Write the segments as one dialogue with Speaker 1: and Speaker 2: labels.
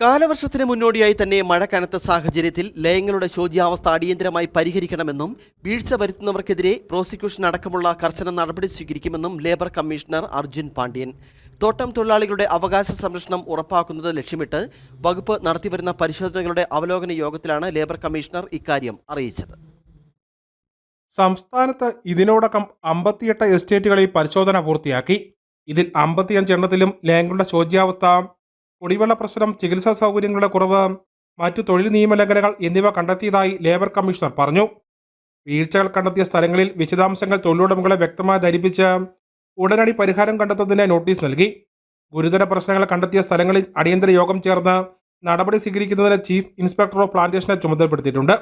Speaker 1: കാലവർഷത്തിന് മുന്നോടിയായി തന്നെ മഴ കനത്ത സാഹചര്യത്തിൽ ലയങ്ങളുടെ ശോച്യാവസ്ഥ അടിയന്തരമായി പരിഹരിക്കണമെന്നും വീഴ്ച വരുത്തുന്നവർക്കെതിരെ പ്രോസിക്യൂഷൻ അടക്കമുള്ള കർശന നടപടി സ്വീകരിക്കുമെന്നും ലേബർ കമ്മീഷണർ അർജുൻ പാണ്ഡ്യൻ. തോട്ടം തൊഴിലാളികളുടെ അവകാശ സംരക്ഷണം ഉറപ്പാക്കുന്നത് ലക്ഷ്യമിട്ട് വകുപ്പ് നടത്തിവരുന്ന പരിശോധനകളുടെ അവലോകന യോഗത്തിലാണ് ലേബർ കമ്മീഷണർ ഇക്കാര്യം അറിയിച്ചത്.
Speaker 2: സംസ്ഥാനത്ത് ഇതിനോടകം അമ്പത്തിയെട്ട് എസ്റ്റേറ്റുകളിൽ പരിശോധന പൂർത്തിയാക്കി. ഇതിൽ അമ്പത്തിയഞ്ചെണ്ണത്തിലും ലയങ്ങളുടെ ശോച്യാവസ്ഥ കുടിവെള്ള പ്രശ്നം ചികിത്സാ സൗകര്യങ്ങളുടെ കുറവ് മറ്റു തൊഴിൽ നിയമലംഘനങ്ങൾ എന്നിവ കണ്ടെത്തിയതായി ലേബർ കമ്മീഷണർ പറഞ്ഞു. വീഴ്ചകൾ കണ്ടെത്തിയ സ്ഥലങ്ങളിൽ വിശദാംശങ്ങൾ തൊഴിലുടമകളെ വ്യക്തമായി ധരിപ്പിച്ച് ഉടനടി പരിഹാരം കണ്ടെത്തുന്നതിന് നോട്ടീസ് നൽകി. ഗുരുതര പ്രശ്നങ്ങൾ കണ്ടെത്തിയ സ്ഥലങ്ങളിൽ അടിയന്തര യോഗം ചേർന്ന് നടപടി സ്വീകരിക്കുന്നതിന് ചീഫ് ഇൻസ്പെക്ടർ ഓഫ് പ്ലാന്റേഷനെ ചുമതലപ്പെടുത്തിയിട്ടുണ്ട്.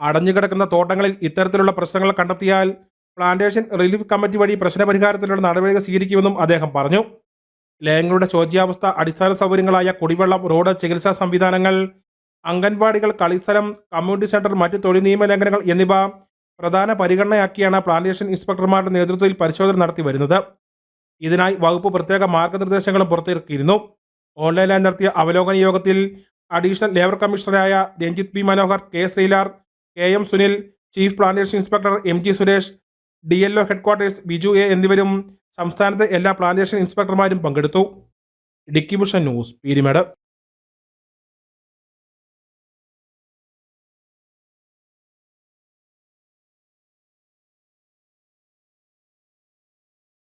Speaker 2: അടഞ്ഞുകിടക്കുന്ന തോട്ടങ്ങളിൽ ഇത്തരത്തിലുള്ള പ്രശ്നങ്ങൾ കണ്ടെത്തിയാൽ പ്ലാന്റേഷൻ റിലീഫ് കമ്മിറ്റി വഴി പ്രശ്നപരിഹാരത്തിനുള്ള നടപടികൾ സ്വീകരിക്കുമെന്നും അദ്ദേഹം പറഞ്ഞു. ലയങ്ങളുടെ ശോച്യാവസ്ഥ അടിസ്ഥാന സൗകര്യങ്ങളായ കുടിവെള്ളം റോഡ് ചികിത്സാ സംവിധാനങ്ങൾ അംഗൻവാടികൾ കളിസ്ഥലം കമ്മ്യൂണിറ്റി സെന്റർ മറ്റ് തൊഴിൽ നിയമ ലംഘനങ്ങൾ എന്നിവ പ്രധാന പരിഗണനയാക്കിയാണ് പ്ലാന്റേഷൻ ഇൻസ്പെക്ടർമാരുടെ നേതൃത്വത്തിൽ പരിശോധന നടത്തി വരുന്നത്. ഇതിനായി വകുപ്പ് പ്രത്യേക മാർഗനിർദ്ദേശങ്ങളും പുറത്തിറക്കിയിരുന്നു. ഓൺലൈനായി നടത്തിയ അവലോകന യോഗത്തിൽ additional labour കമ്മീഷണറായ Ranjith B Manohar K. Sreelar K. M. Sunil chief plantation inspector M. G. Suresh D. L. O. Headquarters Biju A. എന്നിവരും സംസ്ഥാനത്തെ എല്ലാ പ്ലാന്റേഷൻ ഇൻസ്പെക്ടർമാരും പങ്കെടുത്തു. ഇടുക്കി ബുഷൻ ന്യൂസ് പീരിമേട്.